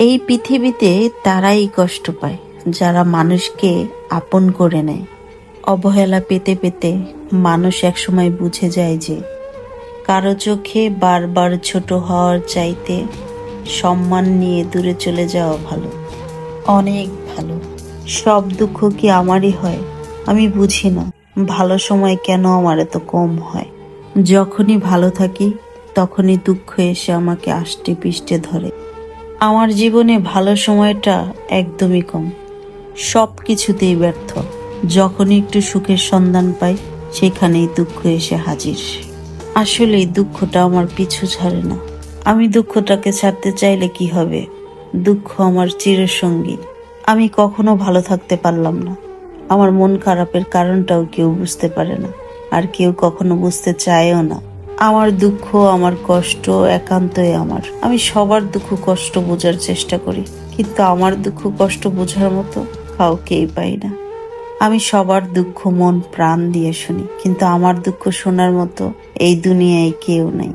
এই পৃথিবীতে তারাই কষ্ট পায়, যারা মানুষকে আপন করে নেয়। অবহেলা পেতে পেতে মানুষ একসময় বুঝে যায় যে, কারও চোখে বারবার ছোট হওয়ার চাইতে সম্মান নিয়ে দূরে চলে যাওয়া ভালো, অনেক ভালো। সব দুঃখ কি আমারই হয়? আমি বুঝি না, ভালো সময় কেন আমার এত কম হয়? যখনই ভালো থাকি, তখনই দুঃখ এসে আমাকে আষ্টে পিষ্টে ধরে। আমার জীবনে ভালো সময়টা একদমই কম। সব কিছুতেই ব্যর্থ। যখনই একটু সুখের সন্ধান পাই, সেখানেই দুঃখ এসে হাজির। আসলে দুঃখটা আমার পিছু ছাড়ে না। আমি দুঃখটাকে ছাড়তে চাইলে কি হবে? দুঃখ আমার চিরসঙ্গী। আমি কখনো ভালো থাকতে পারলাম না। আমার মন খারাপের কারণটাও কেউ বুঝতে পারে না। আর কেউ কখনো বুঝতে চায়ও না। আমার দুঃখ, আমার কষ্ট একান্তই আমার। আমি সবার দুঃখ, কষ্ট বোঝার চেষ্টা করি, কিন্তু আমার দুঃখ, কষ্ট বোঝার মতো কাউকেই পাই না। আমি সবার দুঃখ মন, প্রাণ দিয়ে শুনি, কিন্তু আমার দুঃখ শোনার মতো এই দুনিয়ায় কেউ নেই।